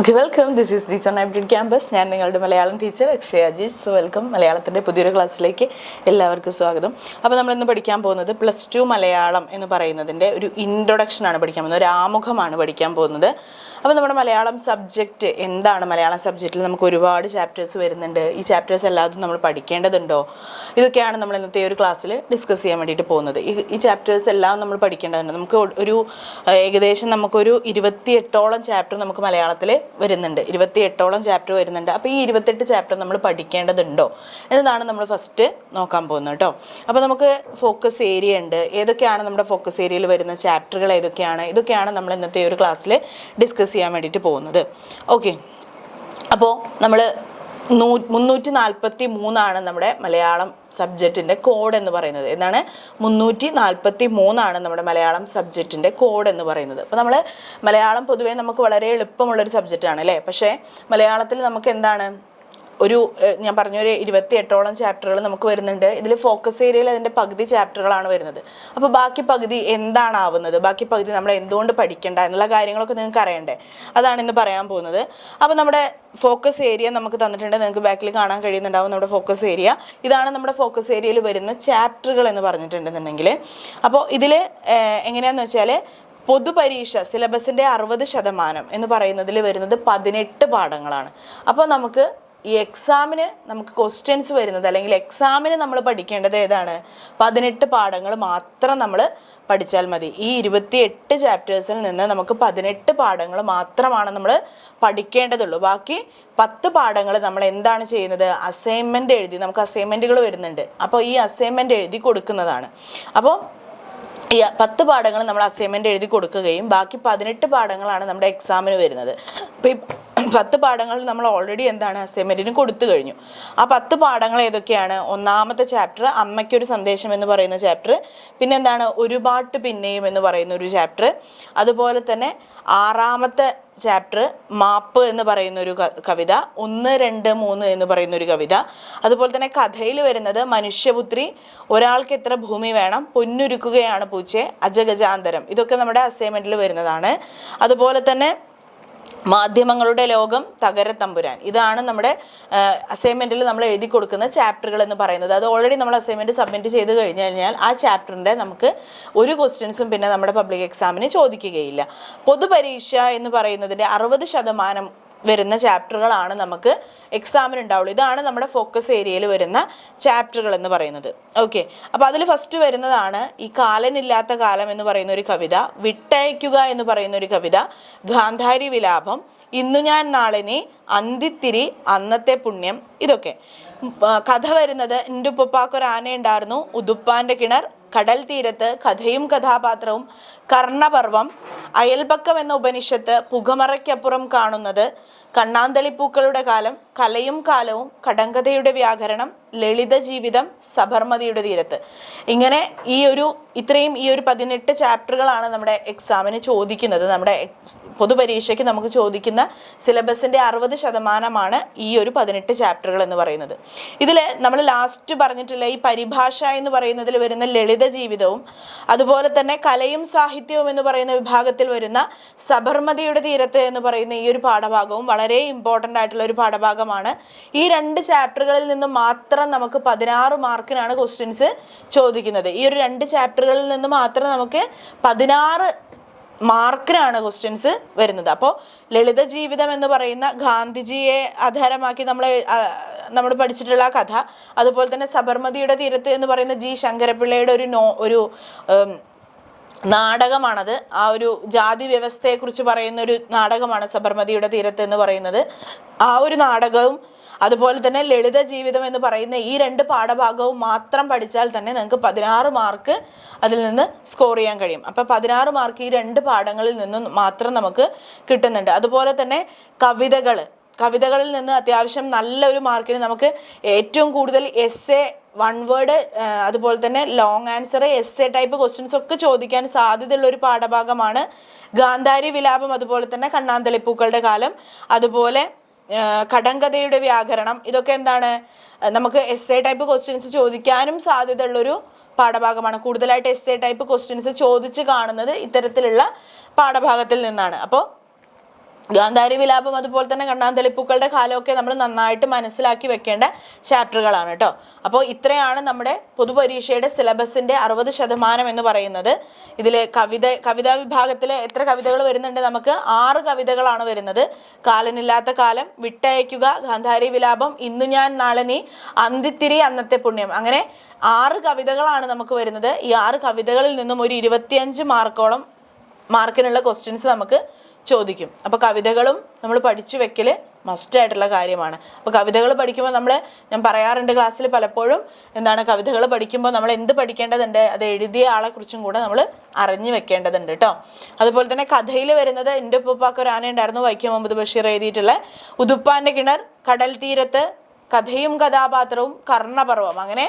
Okay welcome this is teacher hybrid campus ഞാൻ നിങ്ങളുടെ Malayalam teacher Akshaya Ajeesh. So welcome മലയാളത്തിന്റെ പുതിയൊരു ക്ലാസ്സിലേക്ക് എല്ലാവർക്കും സ്വാഗതം. അപ്പോൾ നമ്മളിന്ന് പഠിക്കാൻ പോകുന്നത് പ്ലസ് ടു മലയാളം എന്ന് പറയുന്നതിന്റെ ഒരു ഇൻട്രൊഡക്ഷനാണ് പഠിക്കാൻ പോകുന്നത്. ഒരു ആമുഖമാണ് പഠിക്കാൻ പോകുന്നത്. അപ്പോൾ നമ്മുടെ മലയാളം സബ്ജക്റ്റ് എന്താണ്? മലയാളം സബ്ജക്റ്റിൽ നമുക്ക് ഒരുപാട് ചാപ്റ്റേഴ്സ് വരുന്നുണ്ട്. ഈ ചാപ്റ്റേഴ്സ് എല്ലാതും നമ്മൾ പഠിക്കേണ്ടതുണ്ടോ? ഇതൊക്കെയാണ് നമ്മൾ ഇന്നത്തെ ഒരു ക്ലാസ്സിൽ ഡിസ്കസ് ചെയ്യാൻ വേണ്ടിയിട്ട് പോകുന്നത്. ഈ ചാപ്റ്റേഴ്സ് എല്ലാം നമ്മൾ പഠിക്കേണ്ടതുണ്ട്. നമുക്ക് ഒരു ഏകദേശം നമുക്കൊരു ഇരുപത്തിയെട്ടോളം ചാപ്റ്റർ നമുക്ക് മലയാളത്തിൽ വരുന്നുണ്ട്. ഇരുപത്തിയെട്ടോളം ചാപ്റ്റർ വരുന്നുണ്ട്. അപ്പോൾ ഈ ഇരുപത്തെട്ട് ചാപ്റ്റർ നമ്മൾ പഠിക്കേണ്ടതുണ്ടോ? എന്നതാണ് നമ്മൾ ഫസ്റ്റ് നോക്കാൻ പോകുന്നത് കേട്ടോ അപ്പോൾ നമുക്ക് ഫോക്കസ് ഏരിയ ഉണ്ട്. ഏതൊക്കെയാണ് നമ്മുടെ ഫോക്കസ് ഏരിയയിൽ വരുന്ന ചാപ്റ്ററുകൾ ഏതൊക്കെയാണ്? ഇതൊക്കെയാണ് നമ്മൾ ഇന്നത്തെ ഒരു ക്ലാസ്സിൽ ഡിസ്കസ് ചെയ്യാൻ വേണ്ടിയിട്ട് പോകുന്നത്. ഓക്കെ അപ്പോൾ നമ്മൾ നൂ മുന്നൂറ്റി നാൽപ്പത്തി മൂന്നാണ് നമ്മുടെ മലയാളം സബ്ജക്റ്റിന്റെ കോഡ് എന്ന് പറയുന്നത്. എന്താണ്? മുന്നൂറ്റി നാൽപ്പത്തി മൂന്നാണ് നമ്മുടെ മലയാളം സബ്ജക്റ്റിന്റെ കോഡ് എന്ന് പറയുന്നത്. അപ്പോൾ നമ്മൾ മലയാളം പൊതുവേ നമുക്ക് വളരെ എളുപ്പമുള്ളൊരു സബ്ജക്റ്റാണ് അല്ലേ? പക്ഷേ മലയാളത്തിൽ നമുക്ക് എന്താണ്? ഒരു ഞാൻ പറഞ്ഞ ഒരു ഇരുപത്തി എട്ടോളം ചാപ്റ്ററുകൾ നമുക്ക് വരുന്നുണ്ട്. ഇതിൽ ഫോക്കസ് ഏരിയയിൽ അതിന്റെ പകുതി ചാപ്റ്ററുകളാണ് വരുന്നത്. അപ്പോൾ ബാക്കി പകുതി എന്താണ് ആവുന്നത് ബാക്കി പകുതി നമ്മൾ എന്തുകൊണ്ട് പഠിക്കേണ്ട? എന്നുള്ള കാര്യങ്ങളൊക്കെ നിങ്ങൾക്ക് അറിയണ്ടേ? അതാണ് ഇന്ന് പറയാൻ പോകുന്നത്. അപ്പോൾ നമ്മുടെ ഫോക്കസ് ഏരിയ നമുക്ക് തന്നിട്ടുണ്ട്. നിങ്ങൾക്ക് ബാക്കിൽ കാണാൻ കഴിയുന്നുണ്ടാവും നമ്മുടെ ഫോക്കസ് ഏരിയ ഇതാണ് നമ്മുടെ ഫോക്കസ് ഏരിയയിൽ വരുന്ന ചാപ്റ്ററുകൾ എന്ന് പറഞ്ഞിട്ടുണ്ടെന്നുണ്ടെങ്കിൽ അപ്പോൾ ഇതിൽ എങ്ങനെയാണെന്ന് വെച്ചാൽ പൊതുപരീക്ഷ സിലബസിന്റെ അറുപത് ശതമാനം എന്ന് പറയുന്നതിൽ വരുന്നത് പതിനെട്ട് പാഠങ്ങളാണ്. അപ്പോൾ നമുക്ക് ഈ എക്സാമിന് നമുക്ക് ക്വസ്റ്റ്യൻസ് വരുന്നത് അല്ലെങ്കിൽ എക്സാമിന് നമ്മൾ പഠിക്കേണ്ടത് ഏതാണ്? പതിനെട്ട് പാഠങ്ങൾ മാത്രം നമ്മൾ പഠിച്ചാൽ മതി. ഈ ഇരുപത്തി എട്ട് ചാപ്റ്റേഴ്സിൽ നിന്ന് നമുക്ക് പതിനെട്ട് പാഠങ്ങൾ മാത്രമാണ് നമ്മൾ പഠിക്കേണ്ടതുള്ളൂ. ബാക്കി പത്ത് പാഠങ്ങൾ നമ്മൾ എന്താണ് ചെയ്യുന്നത്? അസൈൻമെന്റ് എഴുതി നമുക്ക് അസൈൻമെന്റുകൾ വരുന്നുണ്ട്. അപ്പോൾ ഈ അസൈൻമെന്റ് എഴുതി കൊടുക്കുന്നതാണ്. അപ്പോൾ ഈ പത്ത് പാഠങ്ങൾ നമ്മൾ അസൈൻമെന്റ് എഴുതി കൊടുക്കുകയും ബാക്കി പതിനെട്ട് പാഠങ്ങളാണ് നമ്മുടെ എക്സാമിന് വരുന്നത്. അപ്പോൾ പത്ത് പാഠങ്ങൾ നമ്മൾ ഓൾറെഡി എന്താണ് അസൈൻമെന്റിന് കൊടുത്തു കഴിഞ്ഞു. ആ പത്ത് പാഠങ്ങൾ ഏതൊക്കെയാണ്? ഒന്നാമത്തെ ചാപ്റ്റർ അമ്മയ്ക്കൊരു സന്ദേശം എന്ന് പറയുന്ന ചാപ്റ്റർ പിന്നെ എന്താണ് ഒരു പിന്നെയും എന്ന് പറയുന്ന ഒരു ചാപ്റ്റർ അതുപോലെ തന്നെ ആറാമത്തെ ചാപ്റ്റർ മാപ്പ് എന്ന് പറയുന്ന ഒരു കവിത ഒന്ന് രണ്ട് മൂന്ന് എന്ന് പറയുന്ന ഒരു കവിത അതുപോലെ തന്നെ കഥയിൽ വരുന്നത് മനുഷ്യപുത്രി ഒരാൾക്ക് എത്ര ഭൂമി വേണം പൊന്നുരുക്കുകയാണ് പൂച്ചെ അജഗജാന്തരം ഇതൊക്കെ നമ്മുടെ അസൈൻമെന്റിൽ വരുന്നതാണ്. അതുപോലെ തന്നെ മാധ്യമങ്ങളുടെ ലോകം തകരത്തമ്പുരാൻ ഇതാണ് നമ്മുടെ അസൈൻമെന്റിൽ നമ്മൾ എഴുതി കൊടുക്കുന്ന ചാപ്റ്ററുകൾ എന്ന് പറയുന്നത്. അത് ഓൾറെഡി നമ്മൾ അസൈൻമെന്റ് സബ്മിറ്റ് ചെയ്ത് കഴിഞ്ഞു കഴിഞ്ഞാൽ ആ ചാപ്റ്ററിന്റെ നമുക്ക് ഒരു ക്വസ്റ്റ്യൻസും പിന്നെ നമ്മുടെ പബ്ലിക് എക്സാമിന് ചോദിക്കുകയില്ല. പൊതുപരീക്ഷ എന്ന് പറയുന്നതിന്റെ അറുപത് ശതമാനം വരുന്ന ചാപ്റ്ററുകളാണ് നമുക്ക് എക്സാമിന് ഉണ്ടാവുള്ളൂ. ഇതാണ് നമ്മുടെ ഫോക്കസ് ഏരിയയിൽ വരുന്ന ചാപ്റ്ററുകൾ എന്ന് പറയുന്നത്. ഓക്കെ അപ്പോൾ അതിൽ ഫസ്റ്റ് വരുന്നതാണ് ഈ കാലനില്ലാത്ത കാലം എന്ന് പറയുന്ന ഒരു കവിത വിട്ടയക്കുക എന്ന് പറയുന്ന ഒരു കവിത ഗാന്ധാരി വിലാപം ഇന്നു ഞാൻ നാളിനി അന്തിത്തിരി അന്നത്തെ പുണ്യം ഇതൊക്കെ. കഥ വരുന്നത് എന്റെ ഉപ്പപ്പാക്കൊരു ആനയുണ്ടായിരുന്നു ഉതുപ്പാന്റെ കിണർ കടൽ തീരത്ത് കഥയും കഥാപാത്രവും കർണപർവം അയൽപക്കം എന്ന ഉപനിഷത്ത് പുകമറയ്ക്കപ്പുറം കാണുന്നത് കണ്ണാന്തളിപ്പൂക്കളുടെ കാലം കലയും കാലവും കടങ്കഥയുടെ വ്യാകരണം ലളിത ജീവിതം സബർമതിയുടെ തീരത്ത്. ഇങ്ങനെ ഈ ഒരു ഇത്രയും ഈ ഒരു പതിനെട്ട് ചാപ്റ്ററുകളാണ് നമ്മുടെ എക്സാമിന് ചോദിക്കുന്നത്. നമ്മുടെ പൊതുപരീക്ഷയ്ക്ക് നമുക്ക് ചോദിക്കുന്ന സിലബസിന്റെ അറുപത് ശതമാനമാണ് ഈ ഒരു പതിനെട്ട് ചാപ്റ്ററുകൾ എന്ന് പറയുന്നത്. ഇതിൽ നമ്മൾ ലാസ്റ്റ് പറഞ്ഞിട്ടുള്ള ഈ പരിഭാഷ എന്ന് പറയുന്നതിൽ വരുന്ന ലളിത ജീവിതവും അതുപോലെ തന്നെ കലയും സാഹിത്യവും എന്ന് പറയുന്ന വിഭാഗത്തിൽ വരുന്ന സബർമതിയുടെ തീരത്ത് എന്ന് പറയുന്ന ഈ ഒരു പാഠഭാഗവും വളരെ ഇമ്പോർട്ടന്റ് ആയിട്ടുള്ള ഒരു പാഠഭാഗമാണ്. ഈ രണ്ട് ചാപ്റ്ററുകളിൽ നിന്ന് മാത്രം നമുക്ക് പതിനാറ് മാർക്കിനാണ് ക്വസ്റ്റ്യൻസ് ചോദിക്കുന്നത്. ഈ ഒരു രണ്ട് ചാപ്റ്ററുകളിൽ നിന്ന് മാത്രം നമുക്ക് പതിനാറ് മാർക്കിനാണ് ക്വസ്റ്റ്യൻസ് വരുന്നത്. അപ്പോൾ ലളിത ജീവിതം എന്ന് പറയുന്ന ഗാന്ധിജിയെ ആധാരമാക്കി നമ്മൾ നമ്മൾ പഠിച്ചിട്ടുള്ള കഥ അതുപോലെ തന്നെ സബർമതിയുടെ തീരത്ത് എന്ന് പറയുന്ന ജി ശങ്കരപിള്ളയുടെ ഒരു നോ ഒരു നാടകമാണത്. ആ ഒരു ജാതി വ്യവസ്ഥയെക്കുറിച്ച് പറയുന്ന ഒരു നാടകമാണ് സബർമതിയുടെ തീരത്ത് എന്ന് പറയുന്നത്. ആ ഒരു നാടകവും അതുപോലെ തന്നെ ലളിത ജീവിതം എന്ന് പറയുന്ന ഈ രണ്ട് പാഠഭാഗവും മാത്രം പഠിച്ചാൽ തന്നെ നിങ്ങൾക്ക് പതിനാറ് മാർക്ക് അതിൽ നിന്ന് സ്കോർ ചെയ്യാൻ കഴിയും. അപ്പോൾ പതിനാറ് മാർക്ക് ഈ രണ്ട് പാഠങ്ങളിൽ നിന്നും മാത്രം നമുക്ക് കിട്ടുന്നുണ്ട്. അതുപോലെ തന്നെ കവിതകൾ. കവിതകളിൽ നിന്ന് അത്യാവശ്യം നല്ലൊരു മാർക്കിന് നമുക്ക് ഏറ്റവും കൂടുതൽ എസ് എ വൺ വേർഡ് അതുപോലെ തന്നെ long answer S A type questions ഒക്കെ ചോദിക്കാൻ സാധ്യതയുള്ള ഒരു പാഠഭാഗമാണ് ഗാന്ധാരി വിലാപം അതുപോലെ തന്നെ കണ്ണാന്തളിപ്പൂക്കളുടെ കാലം. അതുപോലെ കടങ്കഥയുടെ വ്യാകരണം. ഇതൊക്കെ എന്താണ്? നമുക്ക് എസ് എ ടൈപ്പ് ക്വസ്റ്റ്യൻസ് ചോദിക്കാനും സാധ്യതയുള്ളൊരു പാഠഭാഗമാണ്. കൂടുതലായിട്ട് എസ് എ ടൈപ്പ് ക്വസ്റ്റ്യൻസ് ചോദിച്ച് കാണുന്നത് ഇത്തരത്തിലുള്ള പാഠഭാഗത്തിൽ നിന്നാണ്. അപ്പോൾ ഗാന്ധാരി വിലാപം അതുപോലെ തന്നെ കണ്ണാന്തളിപ്പൂക്കളുടെ കാലമൊക്കെ നമ്മൾ നന്നായിട്ട് മനസ്സിലാക്കി വെക്കേണ്ട ചാപ്റ്ററുകളാണ് കേട്ടോ. അപ്പോൾ ഇത്രയാണ് നമ്മുടെ പൊതുപരീക്ഷയുടെ സിലബസിന്റെ അറുപത് ശതമാനം എന്ന് പറയുന്നത്. ഇതിൽ കവിത കവിതാ വിഭാഗത്തിൽ എത്ര കവിതകൾ വരുന്നുണ്ട് നമുക്ക് ആറ് കവിതകളാണ് വരുന്നത്. കാലനില്ലാത്ത കാലം വിട്ടയക്കുക ഗാന്ധാരി വിലാപം ഇന്നു ഞാൻ നാളെ നീ അന്തിത്തിരി അന്നത്തെ പുണ്യം. അങ്ങനെ ആറ് കവിതകളാണ് നമുക്ക് വരുന്നത്. ഈ ആറ് കവിതകളിൽ നിന്നും ഒരു ഇരുപത്തിയഞ്ച് മാർക്കോളം മാർക്കിനുള്ള ക്വസ്റ്റ്യൻസ് നമുക്ക് ചോദിക്കും. അപ്പോൾ കവിതകളും നമ്മൾ പഠിച്ചു വെക്കൽ മസ്റ്റായിട്ടുള്ള കാര്യമാണ്. അപ്പോൾ കവിതകൾ പഠിക്കുമ്പോൾ നമ്മൾ ഞാൻ പറയാറുണ്ട് ക്ലാസ്സിൽ പലപ്പോഴും എന്താണ് കവിതകൾ പഠിക്കുമ്പോൾ നമ്മൾ എന്ത് പഠിക്കേണ്ടതുണ്ട് അത് എഴുതിയ ആളെക്കുറിച്ചും കൂടെ നമ്മൾ അറിഞ്ഞു വെക്കേണ്ടതുണ്ട് കേട്ടോ അതുപോലെ തന്നെ കഥയിൽ വരുന്നത് എന്റെ ഉപ്പാക്ക ഒരു ആനയുണ്ടായിരുന്നു വൈക്കം മുഹമ്മദ് ബഷീർ എഴുതിയിട്ടുള്ള ഉതുപ്പാന്റെ കിണർ കടൽ തീരത്ത് കഥയും കഥാപാത്രവും കർണപർവം അങ്ങനെ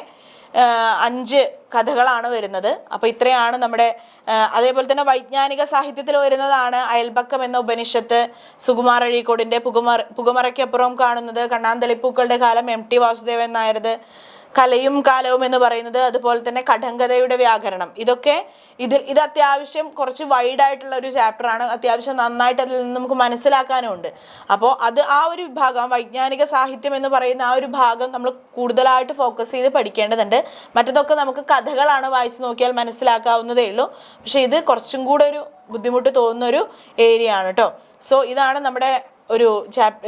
അഞ്ച് കഥകളാണ് വരുന്നത്. അപ്പോൾ ഇത്രയാണ് നമ്മുടെ അതേപോലെ തന്നെ വൈജ്ഞാനിക സാഹിത്യത്തിൽ വരുന്നതാണ് അയൽപക്കം എന്ന ഉപനിഷത്ത് സുകുമാർ അഴീക്കോടിന്റെ പുകുമറ പുകുമറയ്ക്കപ്പുറം കാണുന്നത് കണ്ണാന്തളിപ്പൂക്കളുടെ കാലം എം ടി വാസുദേവൻ നായരത്. കലയും കാലവും എന്ന് പറയുന്നത് അതുപോലെ തന്നെ കടങ്കഥയുടെ വ്യാകരണം. ഇതൊക്കെ ഇതിൽ ഇത് അത്യാവശ്യം കുറച്ച് വൈഡ് ആയിട്ടുള്ള ഒരു ചാപ്റ്ററാണ് അത്യാവശ്യം നന്നായിട്ട് അതിൽ നിന്ന് നമുക്ക് മനസ്സിലാക്കാനും ഉണ്ട്. അപ്പോൾ അത് ആ ഒരു വിഭാഗം വൈജ്ഞാനിക സാഹിത്യം എന്ന് പറയുന്ന ആ ഒരു ഭാഗം നമ്മൾ കൂടുതലായിട്ട് ഫോക്കസ് ചെയ്ത് പഠിക്കേണ്ടതുണ്ട്. മറ്റതൊക്കെ നമുക്ക് കഥകളാണ് വായിച്ചു നോക്കിയാൽ മനസ്സിലാക്കാവുന്നതേ ഉള്ളൂ. പക്ഷേ ഇത് കുറച്ചും കൂടെ ഒരു ബുദ്ധിമുട്ട് തോന്നുന്ന ഒരു ഏരിയ ആണ് കേട്ടോ സോ ഇതാണ് നമ്മുടെ ഒരു ചാപ്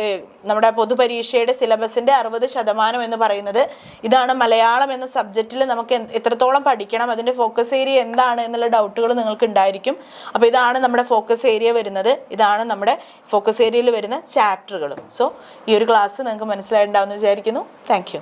നമ്മുടെ പൊതുപരീക്ഷയുടെ സിലബസിന്റെ അറുപത് ശതമാനം എന്ന് പറയുന്നത് ഇതാണ് മലയാളം എന്ന സബ്ജക്റ്റിൽ നമുക്ക് എത്രത്തോളം പഠിക്കണം അതിന്റെ ഫോക്കസ് ഏരിയ എന്താണ് എന്നുള്ള ഡൗട്ടുകൾ നിങ്ങൾക്ക് ഉണ്ടായിരിക്കും. അപ്പോൾ ഇതാണ് നമ്മുടെ ഫോക്കസ് ഏരിയ വരുന്നത്. ഇതാണ് നമ്മുടെ ഫോക്കസ് ഏരിയയിൽ വരുന്ന ചാപ്റ്ററുകളും സോ ഈ ഒരു ക്ലാസ് നിങ്ങൾക്ക് മനസ്സിലായിട്ടുണ്ടാവുമെന്ന് വിചാരിക്കുന്നു. താങ്ക്